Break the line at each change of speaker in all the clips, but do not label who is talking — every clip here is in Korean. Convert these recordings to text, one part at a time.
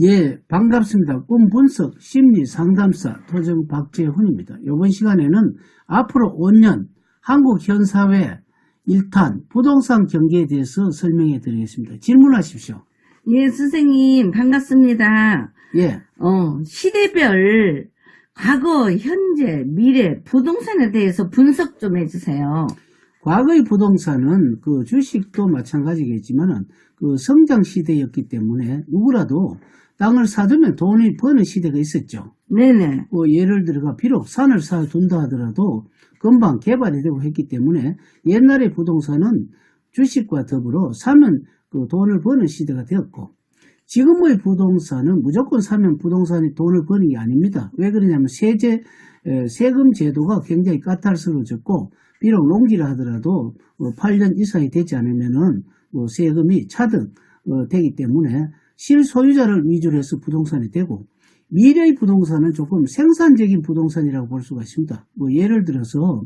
예, 반갑습니다. 꿈 분석 심리 상담사 토정 박재훈입니다. 이번 시간에는 앞으로 5년 한국 현사회 일탄 부동산 경기에 대해서 설명해 드리겠습니다. 질문하십시오.
예, 선생님, 반갑습니다.
예,
어, 시대별 과거, 현재, 미래, 부동산에 대해서 분석 좀 해주세요.
과거의 부동산은 그 주식도 마찬가지겠지만 그 성장 시대였기 때문에 누구라도 땅을 사두면 돈이 버는 시대가 있었죠.
네네.
뭐 예를 들어가 비록 산을 사둔다 하더라도 금방 개발이 되고 했기 때문에 옛날의 부동산은 주식과 더불어 사면 그 돈을 버는 시대가 되었고 지금의 부동산은 무조건 사면 부동산이 돈을 버는 게 아닙니다. 왜 그러냐면 세제 에, 세금 제도가 굉장히 까탈스러워졌고 비록 농기를 하더라도 뭐 8년 이상이 되지 않으면은 뭐 세금이 차등 어, 되기 때문에 실소유자를 위주로 해서 부동산이 되고 미래의 부동산은 조금 생산적인 부동산이라고 볼 수가 있습니다. 뭐 예를 들어서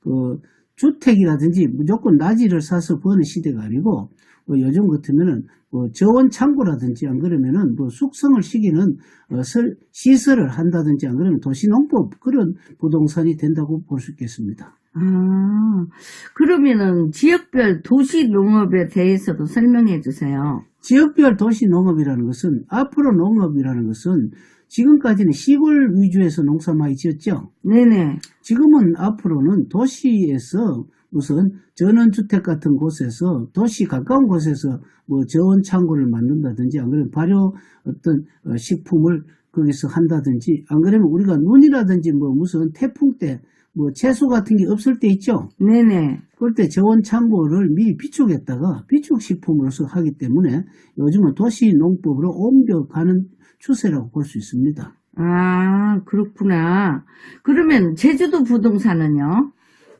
그 주택이라든지 무조건 나지를 사서 버는 시대가 아니고 뭐 요즘 같으면은 뭐 저온 창고라든지 안 그러면은 뭐 숙성을 시키는 어, 설- 시설을 한다든지 안 그러면 도시농법 그런 부동산이 된다고 볼 수 있겠습니다.
아, 그러면은 지역별 도시 농업에 대해서도 설명해 주세요.
지역별 도시 농업이라는 것은 앞으로 농업이라는 것은 지금까지는 시골 위주에서 농사 많이 지었죠.
네네.
지금은 앞으로는 도시에서 우선 전원주택 같은 곳에서 도시 가까운 곳에서 뭐 저온 창고를 만든다든지 안 그러면 발효 어떤 어, 식품을 거기서 한다든지 안 그러면 우리가 눈이라든지 뭐 무슨 태풍 때 뭐 채소 같은 게 없을 때 있죠.
네네.
그럴 때 저온 창고를 미리 비축했다가 비축 식품으로서 하기 때문에 요즘은 도시 농법으로 옮겨가는 추세라고 볼 수 있습니다.
아, 그렇구나. 그러면 제주도 부동산은요?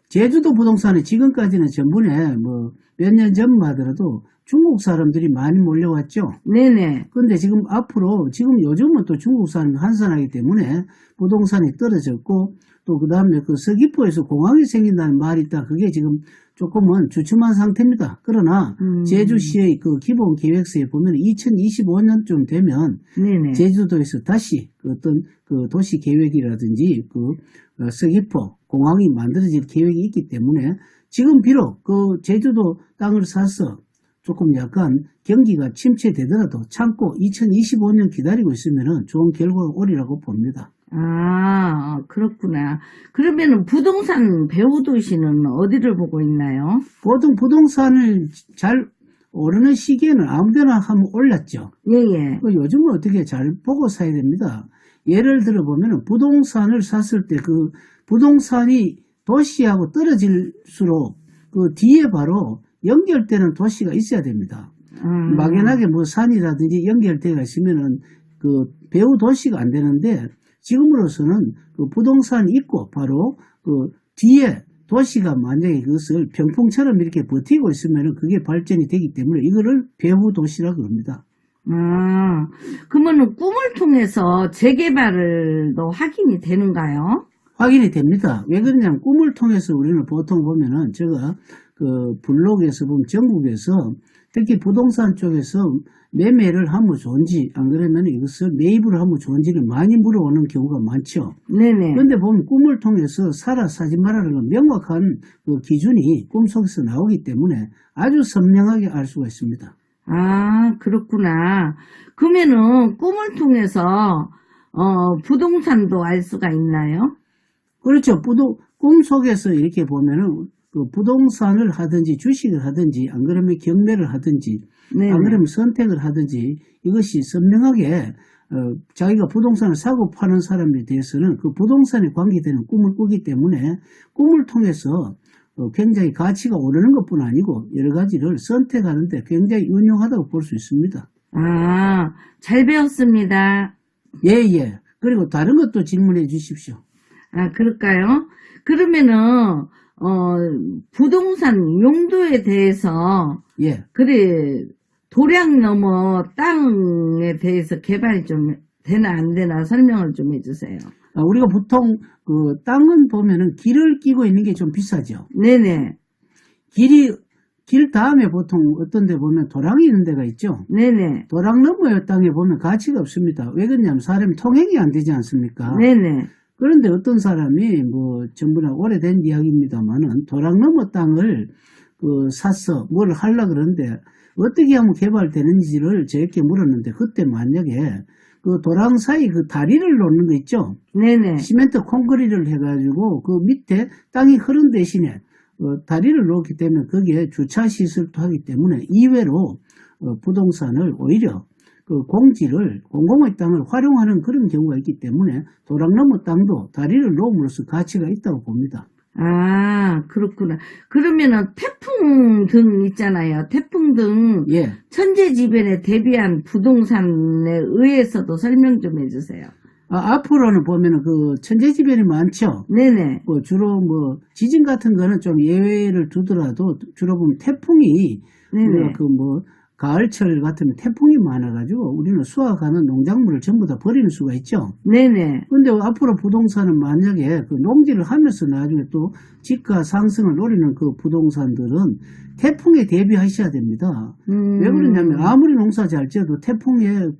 제주도 부동산에 지금까지는 전분에 뭐 몇 년 전만 하더라도 중국 사람들이 많이 몰려왔죠.
네네.
근데 지금 앞으로 지금 요즘은 또 중국 사람이 한산하기 때문에 부동산이 떨어졌고 또 그 다음에 그 서귀포에서 공항이 생긴다는 말이 있다. 그게 지금 조금은 주춤한 상태입니다. 그러나
음.
제주시의 그 기본 계획서에 보면 2025년쯤 되면
네네.
제주도에서 다시 그 어떤 그 도시 계획이라든지 그 어, 서귀포 공항이 만들어질 계획이 있기 때문에 지금 비록 그 제주도 땅을 사서 조금 약간 경기가 침체되더라도 참고 2025년 기다리고 있으면 좋은 결과가 오리라고 봅니다.
아, 그렇구나. 그러면은 부동산 배우도시는 어디를 보고 있나요?
보통 부동산을 잘 오르는 시기에는 아무데나 하면 올랐죠.
예, 예.
그 요즘은 어떻게 잘 보고 사야 됩니다. 예를 들어 보면 부동산을 샀을 때 그 부동산이 도시하고 떨어질수록 그 뒤에 바로 연결되는 도시가 있어야 됩니다.
음,
막연하게 뭐 산이라든지 연결되어 있으면은 그 배후 도시가 안 되는데 지금으로서는 그 부동산이 있고 바로 그 뒤에 도시가 만약에 그것을 병풍처럼 이렇게 버티고 있으면은 그게 발전이 되기 때문에 이거를 배후 도시라 그럽니다.
아, 그러면은 꿈을 통해서 재개발도 확인이 되는가요?
확인이 됩니다. 왜 그러냐면 꿈을 통해서 우리는 보통 보면은 제가 그 블로그에서 보면 전국에서 특히 부동산 쪽에서 매매를 하면 좋은지 안 그러면 이것을 매입을 하면 좋은지를 많이 물어오는 경우가 많죠.
네네.
그런데 보면 꿈을 통해서 살아 사지 말라는 명확한 그 기준이 꿈속에서 나오기 때문에 아주 선명하게 알 수가 있습니다.
아, 그렇구나. 그러면은 꿈을 통해서 어, 부동산도 알 수가 있나요?
그렇죠. 부도, 꿈속에서 이렇게 보면은 그 부동산을 하든지 주식을 하든지 안 그러면 경매를 하든지
네.
안 그러면 선택을 하든지 이것이 선명하게 어, 자기가 부동산을 사고 파는 사람에 대해서는 그 부동산에 관계되는 꿈을 꾸기 때문에 꿈을 통해서 어, 굉장히 가치가 오르는 것뿐 아니고 여러 가지를 선택하는데 굉장히 유용하다고 볼 수 있습니다.
아, 잘 배웠습니다.
예, 예. 그리고 다른 것도 질문해 주십시오.
아, 그럴까요? 그러면은, 어, 부동산 용도에 대해서,
예.
그래, 도량 넘어 땅에 대해서 개발이 좀 되나 안 되나 설명을 좀 해주세요.
아, 우리가 보통 그 땅은 보면은 길을 끼고 있는 게 좀 비싸죠.
네네.
길이 길 다음에 보통 어떤 데 보면 도랑이 있는 데가 있죠.
네네.
도랑 너머의 땅에 보면 가치가 없습니다. 왜 그러냐면 사람이 통행이 안 되지 않습니까?
네네.
그런데 어떤 사람이 뭐 전부나 오래된 이야기입니다만은 도랑 너머 땅을 그 샀어 뭘 하려 그러는데 어떻게 하면 개발되는지를 저에게 물었는데 그때 만약에 그 도랑 사이 그 다리를 놓는 거 있죠
네네.
시멘트 콘크리트를 해가지고 그 밑에 땅이 흐른 대신에 어, 다리를 놓기 때문에 거기에 주차 시설도 하기 때문에 이외로 어, 부동산을 오히려 그 공지를 공공의 땅을 활용하는 그런 경우가 있기 때문에 도랑나무 땅도 다리를 놓음으로써 가치가 있다고 봅니다.
아, 그렇구나. 그러면은 태풍 등 있잖아요. 태풍 등
예.
천재지변에 대비한 부동산에 의해서도 설명 좀 해주세요.
아, 앞으로는 보면은 그 천재지변이 많죠.
네네.
뭐 주로 뭐 지진 같은 거는 좀 예외를 두더라도 주로 보면 태풍이
네네.
그뭐 가을철 같으면 태풍이 많아가지고 우리는 수확하는 농작물을 전부 다 버리는 수가 있죠.
네네.
근데 앞으로 부동산은 만약에 그 농지를 하면서 나중에 또 집가 상승을 노리는 그 부동산들은 태풍에 대비하셔야 됩니다.
음.
왜 그러냐면 아무리 농사 잘 지어도 태풍에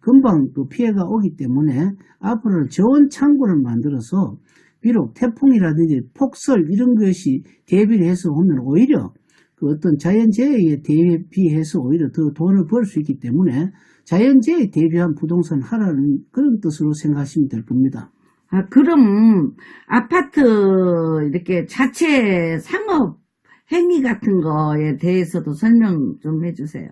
금방 그 피해가 오기 때문에 앞으로는 저온 창고를 만들어서 비록 태풍이라든지 폭설 이런 것이 대비를 해서 오면 오히려 그 어떤 자연재해에 대비해서 오히려 더 돈을 벌 수 있기 때문에 자연재해에 대비한 부동산 하라는 그런 뜻으로 생각하시면 될 겁니다.
아, 그럼 아파트 이렇게 자체 상업 행위 같은 거에 대해서도 설명 좀 해주세요.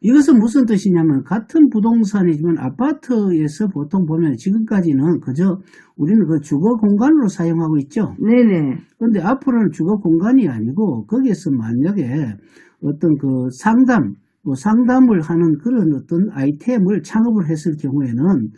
이것은 무슨 뜻이냐면 같은 부동산이지만 아파트에서 보통 보면 지금까지는 그저 우리는 그 주거 공간으로 사용하고 있죠.
네네.
그런데 앞으로는 주거 공간이 아니고 거기에서 만약에 어떤 그 상담, 뭐 상담을 하는 그런 어떤 아이템을 창업을 했을 경우에는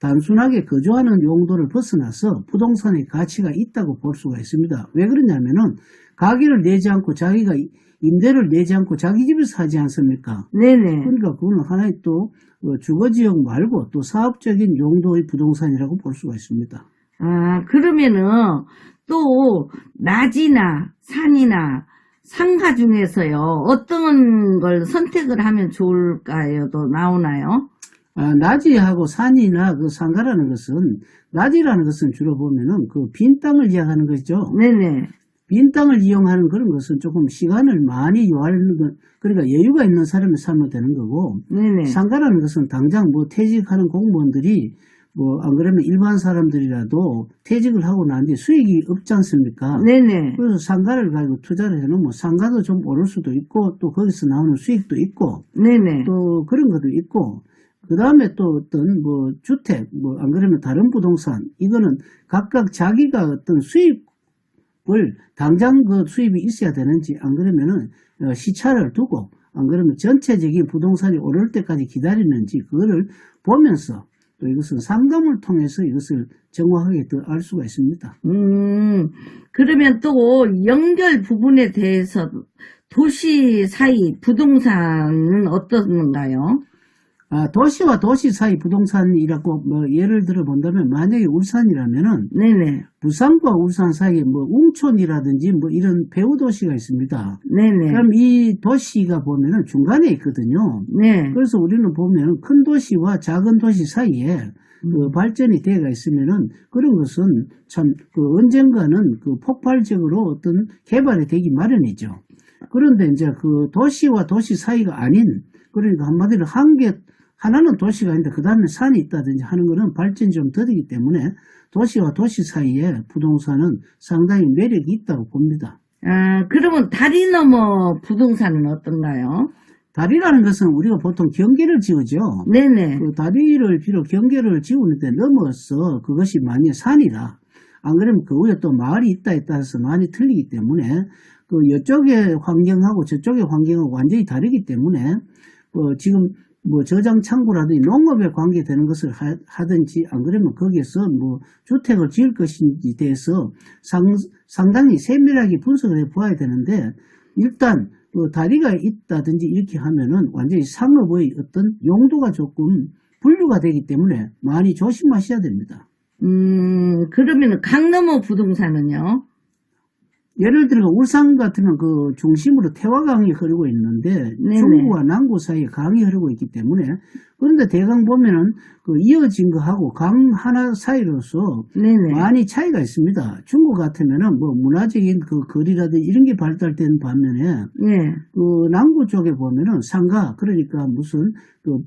단순하게 거주하는 용도를 벗어나서 부동산의 가치가 있다고 볼 수가 있습니다. 왜 그러냐면은 가게를 내지 않고 자기가 임대를 내지 않고 자기 집에서 하지 않습니까?
네네.
그러니까 그거는 하나의 또 어, 주거지역 말고 또 사업적인 용도의 부동산이라고 볼 수가 있습니다.
아, 그러면은 또 낮이나 산이나 상가 중에서요, 어떤 걸 선택을 하면 좋을까요? 또 나오나요?
아, 낮이하고 산이나 그 상가라는 것은 낮이라는 것은 주로 보면은 그 빈 땅을 이야기하는 것이죠.
네네.
빈 땅을 이용하는 그런 것은 조금 시간을 많이 요하는 것, 그러니까 여유가 있는 사람이 살면 되는 거고
네네.
상가라는 것은 당장 뭐 퇴직하는 공무원들이 뭐 안 그러면 일반 사람들이라도 퇴직을 하고 난 뒤에 수익이 없지 않습니까?
네네.
그래서 상가를 가지고 투자를 해놓으면 상가도 좀 오를 수도 있고 또 거기서 나오는 수익도 있고
네네.
또 그런 것도 있고 그 다음에 또 어떤 뭐 주택 뭐 안 그러면 다른 부동산 이거는 각각 자기가 어떤 수입 을 당장 그 수입이 있어야 되는지 안 그러면은 어, 시차를 두고 안 그러면 전체적인 부동산이 오를 때까지 기다리는지 그거를 보면서 또 이것은 상담을 통해서 이것을 정확하게 더 알 수가 있습니다.
음, 그러면 또 연결 부분에 대해서 도시 사이 부동산은 어떤가요?
아, 도시와 도시 사이 부동산이라고 뭐 예를 들어 본다면 만약에 울산이라면은
네네.
부산과 울산 사이에 뭐 웅촌이라든지 뭐 이런 배후 도시가 있습니다.
네네.
그럼 이 도시가 보면은 중간에 있거든요.
네.
그래서 우리는 보면은 큰 도시와 작은 도시 사이에 그 발전이 되어가 있으면은 그런 것은 참 그 언젠가는 그 폭발적으로 어떤 개발이 되기 마련이죠. 그런데 이제 그 도시와 도시 사이가 아닌 그러니까 한마디로 한개 하나는 도시가 있는데 그 다음에 산이 있다든지 하는 거는 발전이 좀 더디기 때문에 도시와 도시 사이에 부동산은 상당히 매력이 있다고 봅니다.
아, 그러면 다리 넘어 부동산은 어떤가요?
다리라는 것은 우리가 보통 경계를 지으죠.
네네.
그 다리를 비록 경계를 지우는데 넘어서 그것이 만약 산이라 안 그러면 그 위에 또 마을이 있다에 따라서 많이 틀리기 때문에 그 이쪽의 환경하고 저쪽의 환경하고 완전히 다르기 때문에 그 지금 뭐 저장 창고라든지 농업에 관계되는 것을 하, 하든지 안 그러면 거기에서 뭐 주택을 지을 것인지 대해서 상, 상당히 세밀하게 분석을 해 보아야 되는데 일단 그 다리가 있다든지 이렇게 하면은 완전히 상업의 어떤 용도가 조금 분류가 되기 때문에 많이 조심하셔야 됩니다.
음, 그러면 강 넘어 부동산은요?
예를 들어 울산 같으면 그 중심으로 태화강이 흐르고 있는데
네네.
중구와 남구 사이에 강이 흐르고 있기 때문에 그런데 대강 보면은 그 이어진 거하고 강 하나 사이로서
네네.
많이 차이가 있습니다. 중국 같으면은 뭐 문화적인 그 거리라든지 이런 게 발달된 반면에
예.
그 남구 쪽에 보면은 상가 그러니까 무슨 그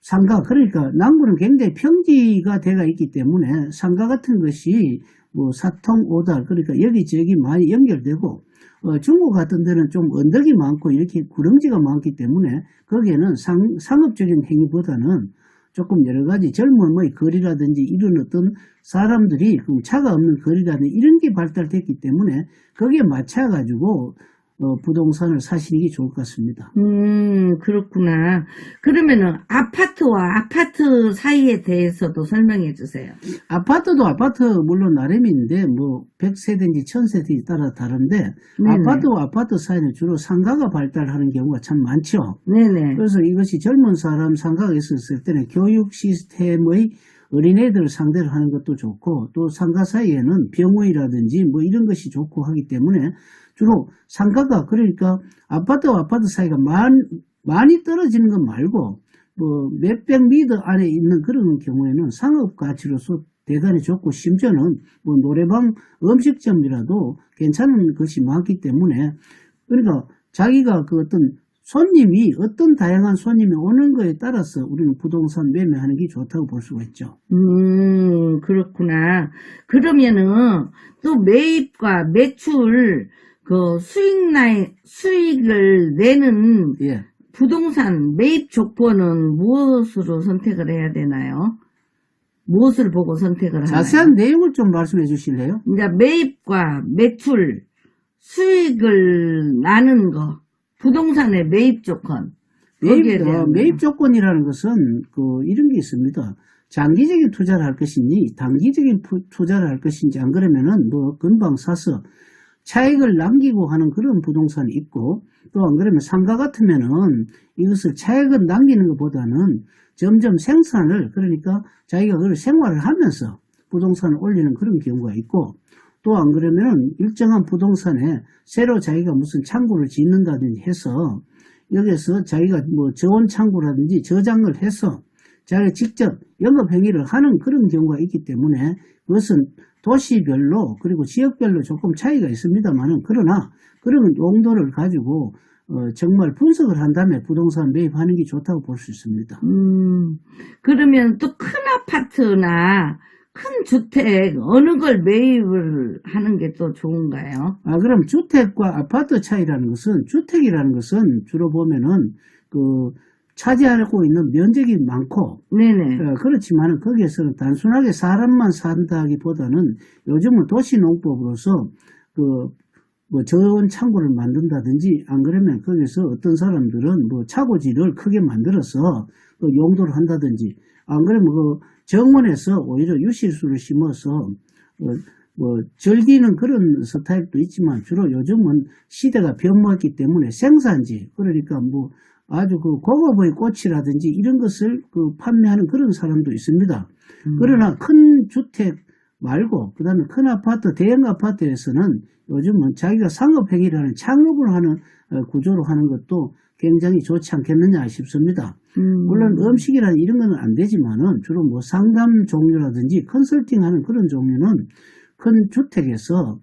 상가 그러니까 남구는 굉장히 평지가 돼가 있기 때문에 상가 같은 것이 뭐 사통 오달 그러니까 여기저기 많이 연결되고 어, 중국 같은 데는 좀 언덕이 많고 이렇게 구렁지가 많기 때문에 거기에는 상, 상업적인 행위보다는 조금 여러 가지 젊음의 거리라든지 이런 어떤 사람들이 그 차가 없는 거리라든지 이런 게 발달됐기 때문에 거기에 맞춰가지고 어, 부동산을 사시는 게 좋을 것 같습니다.
음, 그렇구나. 그러면은 아파트와 아파트 사이에 대해서도 설명해 주세요.
아파트도 아파트 물론 나름인데 뭐 100세대인지 1000세대에 따라 다른데
네네.
아파트와 아파트 사이는 주로 상가가 발달하는 경우가 참 많죠.
네네.
그래서 이것이 젊은 사람 상가가 있었을 때는 교육 시스템의 어린애들을 상대로 하는 것도 좋고 또 상가 사이에는 병원이라든지 뭐 이런 것이 좋고 하기 때문에 주로 상가가 그러니까 아파트와 아파트 사이가 많, 많이 떨어지는 것 말고 뭐 몇백 미터 안에 있는 그런 경우에는 상업 가치로서 대단히 좋고 심지어는 뭐 노래방 음식점이라도 괜찮은 것이 많기 때문에 그러니까 자기가 그 어떤 손님이 어떤 다양한 손님이 오는 거에 따라서 우리는 부동산 매매하는 게 좋다고 볼 수가 있죠.
음, 그렇구나. 그러면은 또 매입과 매출 그 수익 나이 수익을 내는
예.
부동산 매입 조건은 무엇으로 선택을 해야 되나요? 무엇을 보고 선택을 하나요?
자세한 내용을 좀 말씀해 주실래요?
이제 매입과 매출 수익을 나는 거 부동산의 매입 조건
매입, 어, 매입 조건이라는 것은 그 이런 게 있습니다. 장기적인 투자를 할 것인지 단기적인 푸- 투자를 할 것인지 안 그러면은 뭐 금방 사서 차익을 남기고 하는 그런 부동산이 있고 또 안 그러면 상가 같으면은 이것을 차익을 남기는 것보다는 점점 생산을 그러니까 자기가 그걸 생활을 하면서 부동산을 올리는 그런 경우가 있고 또 안 그러면은 일정한 부동산에 새로 자기가 무슨 창고를 짓는다든지 해서 여기서 자기가 뭐 저온 창고라든지 저장을 해서 자기가 직접 영업 행위를 하는 그런 경우가 있기 때문에 그것은 도시별로 그리고 지역별로 조금 차이가 있습니다만은 그러나 그런 용도를 가지고 어, 정말 분석을 한 다음에 부동산 매입하는 게 좋다고 볼 수 있습니다.
음, 그러면 또 큰 아파트나 큰 주택 어느 걸 매입을 하는 게 또 좋은가요?
아, 그럼 주택과 아파트 차이라는 것은, 주택이라는 것은 주로 보면은, 그, 차지하고 있는 면적이 많고,
네네.
어, 그렇지만 은 거기에서는 단순하게 사람만 산다기보다는 요즘은 도시농법으로서 그, 뭐 저온 창고를 만든다든지 안 그러면 거기서 어떤 사람들은 뭐 차고지를 크게 만들어서 그 용도를 한다든지 안 그러면 그 정원에서 오히려 유실수를 심어서 어, 뭐 즐기는 그런 스타일도 있지만 주로 요즘은 시대가 변모했기 때문에 생산지 그러니까 뭐 아주 그 고급의 꽃이라든지 이런 것을 그 판매하는 그런 사람도 있습니다.
음.
그러나 큰 주택 말고 그다음에 큰 아파트, 대형 아파트에서는 요즘은 자기가 상업 행위라는 창업을 하는 어, 구조로 하는 것도 굉장히 좋지 않겠느냐 싶습니다.
음.
물론 음식이라는 이런 거는 안 되지만은 주로 뭐 상담 종류라든지 컨설팅하는 그런 종류는 큰 주택에서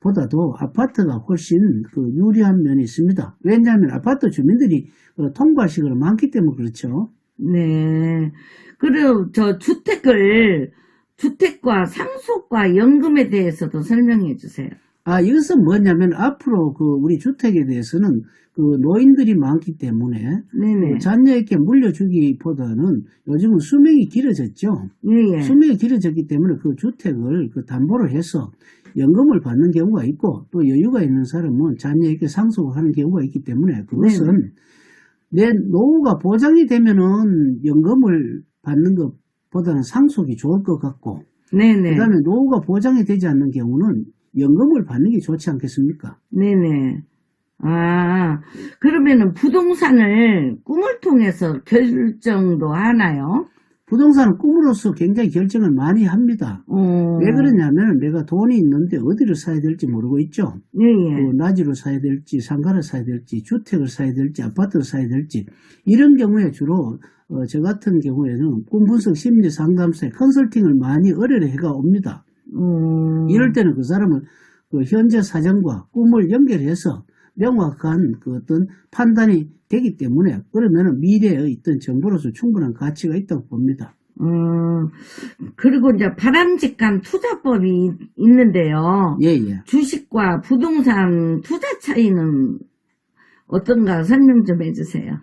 보다도 아파트가 훨씬 그 유리한 면이 있습니다. 왜냐하면 아파트 주민들이 그 통과식으로 많기 때문에 그렇죠.
네. 그리고 저 주택을 주택과 상속과 연금에 대해서도 설명해 주세요.
아, 이것은 뭐냐면 앞으로 그 우리 주택에 대해서는 그 노인들이 많기 때문에
네네.
그 자녀에게 물려주기보다는 요즘은 수명이 길어졌죠.
예, 예.
수명이 길어졌기 때문에 그 주택을 그 담보를 해서 연금을 받는 경우가 있고 또 여유가 있는 사람은 자녀에게 상속을 하는 경우가 있기 때문에 그것은 내 노후가 보장이 되면은 연금을 받는 것보다는 상속이 좋을 것 같고
네네.
그다음에 노후가 보장이 되지 않는 경우는 연금을 받는 게 좋지 않겠습니까?
네네. 아, 그러면은 부동산을 꿈을 통해서 결정도 하나요?
부동산은 꿈으로서 굉장히 결정을 많이 합니다.
어.
왜 그러냐면 내가 돈이 있는데 어디를 사야 될지 모르고 있죠.
예, 예.
그 나지로 사야 될지 상가를 사야 될지 주택을 사야 될지 아파트를 사야 될지 이런 경우에 주로 어, 저 같은 경우에는 꿈 분석 심리 상담소에 컨설팅을 많이 의뢰를 해가 옵니다.
음.
이럴 때는 그 사람은 그 현재 사정과 꿈을 연결해서 명확한 그 어떤 판단이 되기 때문에 그러면 미래의 어떤 정보로서 충분한 가치가 있다고 봅니다.
음, 그리고 이제 바람직한 투자법이 있는데요.
예, 예.
주식과 부동산 투자 차이는 어떤가 설명 좀 해주세요.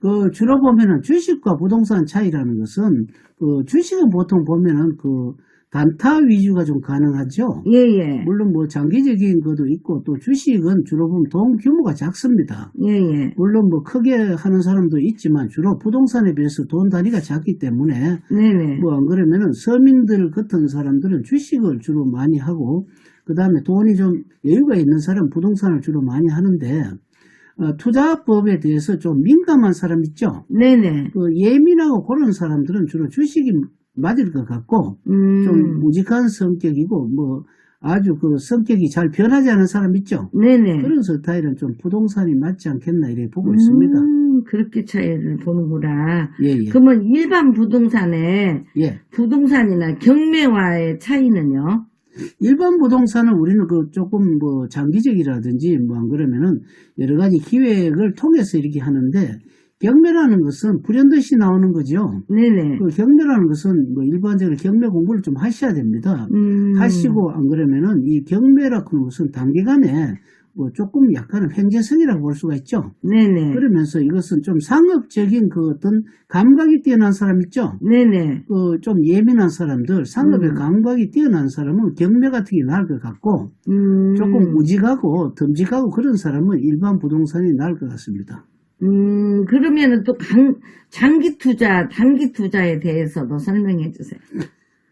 그 주로 보면은 주식과 부동산 차이라는 것은 그 주식은 보통 보면은 그 단타 위주가 좀 가능하죠.
예, 예.
물론 뭐 장기적인 것도 있고 또 주식은 주로 보면 돈 규모가 작습니다.
예, 예.
물론 뭐 크게 하는 사람도 있지만 주로 부동산에 비해서 돈 단위가 작기 때문에
네 네.
뭐안 그러면은 서민들 같은 사람들은 주식을 주로 많이 하고 그 다음에 돈이 좀 여유가 있는 사람은 부동산을 주로 많이 하는데 어, 투자법에 대해서 좀 민감한 사람 있죠.
네네.
그 예민하고 그런 사람들은 주로 주식이 맞을 것 같고
음.
좀 무직한 성격이고 뭐 아주 그 성격이 잘 변하지 않은 사람 있죠.
네네.
그런 스타일은 좀 부동산이 맞지 않겠나 이렇게 보고 있습니다.
음, 그렇게 차이를 보는구나.
예, 예.
그러면 일반 부동산의
예.
부동산이나 경매와의 차이는요?
일반 부동산은 우리는 그 조금 뭐 장기적이라든지 뭐 안 그러면은 여러 가지 기획을 통해서 이렇게 하는데 경매라는 것은 불현듯이 나오는 거죠.
네네.
그 경매라는 것은 뭐 일반적으로 경매 공부를 좀 하셔야 됩니다.
음.
하시고 안 그러면은 이 경매라고 하는 것은 단기간에 뭐 조금 약간은 횡재성이라고 볼 수가 있죠.
네네.
그러면서 이것은 좀 상업적인 그 어떤 감각이 뛰어난 사람 있죠.
네네.
그 좀 예민한 사람들, 상업의
음.
감각이 뛰어난 사람은 경매 같은 게 나을 것 같고
음.
조금 무직하고 듬직하고 그런 사람은 일반 부동산이 나을 것 같습니다.
음, 그러면은 또 강, 장기 투자, 단기 투자에 대해서도 설명해 주세요.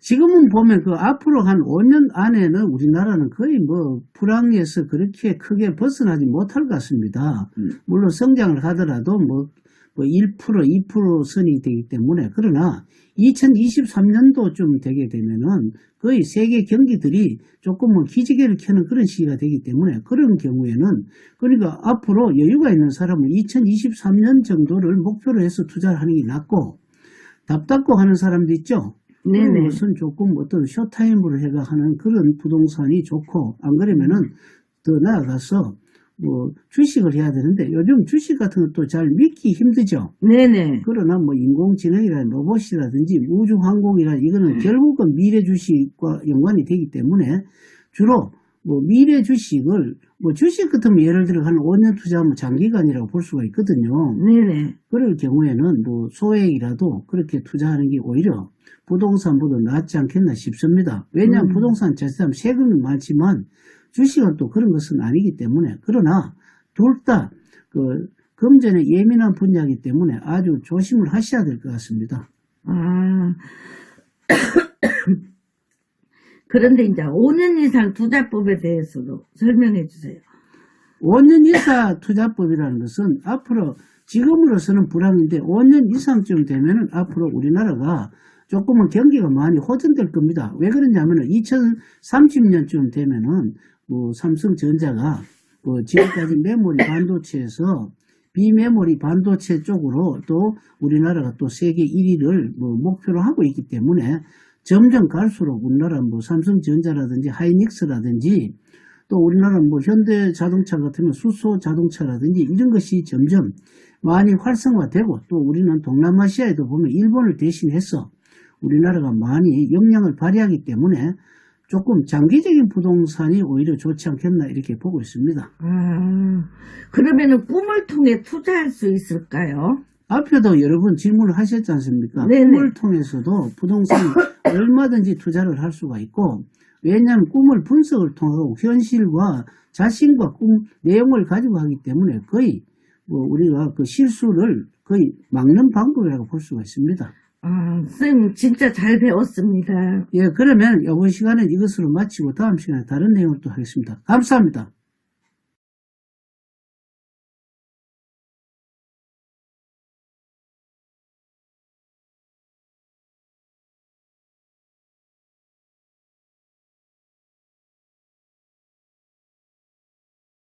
지금은 보면 그 앞으로 한 5년 안에는 우리나라는 거의 뭐 불황에서 그렇게 크게 벗어나지 못할 것 같습니다.
음.
물론 성장을 하더라도 뭐, 뭐 1%, 2% 선이 되기 때문에 그러나 2023년도쯤 되게 되면은 거의 세계 경기들이 조금은 기지개를 켜는 그런 시기가 되기 때문에 그런 경우에는 그러니까 앞으로 여유가 있는 사람은 2023년 정도를 목표로 해서 투자를 하는 게 낫고 답답고 하는 사람도 있죠.
네네.
것은 조금 어떤 쇼타임으로 해가 하는 그런 부동산이 좋고 안 그러면은 더 나아가서 뭐 주식을 해야 되는데 요즘 주식 같은 것도 잘 믿기 힘들죠.
네네.
그러나 뭐 인공지능이라든 로봇이라든지 우주항공이라 이거는 결국은 미래 주식과 연관이 되기 때문에 주로 뭐 미래 주식을 뭐 주식 같으면 예를 들어 한 5년 투자하면 장기간이라고 볼 수가 있거든요.
네네.
그럴 경우에는 뭐 소액이라도 그렇게 투자하는 게 오히려 부동산보다 낫지 않겠나 싶습니다. 왜냐하면
음.
부동산 자칫하면 세금이 많지만 주식은 또 그런 것은 아니기 때문에 그러나 둘 다 그 금전에 예민한 분야이기 때문에 아주 조심을 하셔야 될 것 같습니다.
아. 그런데 이제 5년 이상 투자법에 대해서도 설명해 주세요.
5년 이사 투자법이라는 것은 앞으로 지금으로서는 불황인데 5년 이상쯤 되면은 앞으로 우리나라가 조금은 경기가 많이 호전될 겁니다. 왜 그러냐면은 2030년쯤 되면은 뭐 삼성전자가 뭐 지금까지 메모리 반도체에서 비메모리 반도체 쪽으로 또 우리나라가 또 세계 1위를 뭐 목표로 하고 있기 때문에 점점 갈수록 우리나라 뭐 삼성전자라든지 하이닉스라든지 또 우리나라 뭐 현대 자동차 같으면 수소 자동차라든지 이런 것이 점점 많이 활성화되고 또 우리는 동남아시아에도 보면 일본을 대신해서 우리나라가 많이 역량을 발휘하기 때문에 조금 장기적인 부동산이 오히려 좋지 않겠나 이렇게 보고 있습니다.
아, 그러면은 꿈을 통해 투자할 수 있을까요?
앞에도 여러 번 질문을 하셨지 않습니까?
네네.
꿈을 통해서도 부동산 얼마든지 투자를 할 수가 있고 왜냐하면 꿈을 분석을 통하고 현실과 자신과 꿈 내용을 가지고 하기 때문에 거의 뭐 우리가 그 실수를 거의 막는 방법이라고 볼 수가 있습니다.
아, 쌤 진짜 잘 배웠습니다.
예, 그러면 이번 시간은 이것으로 마치고 다음 시간에 다른 내용을 또 하겠습니다. 감사합니다.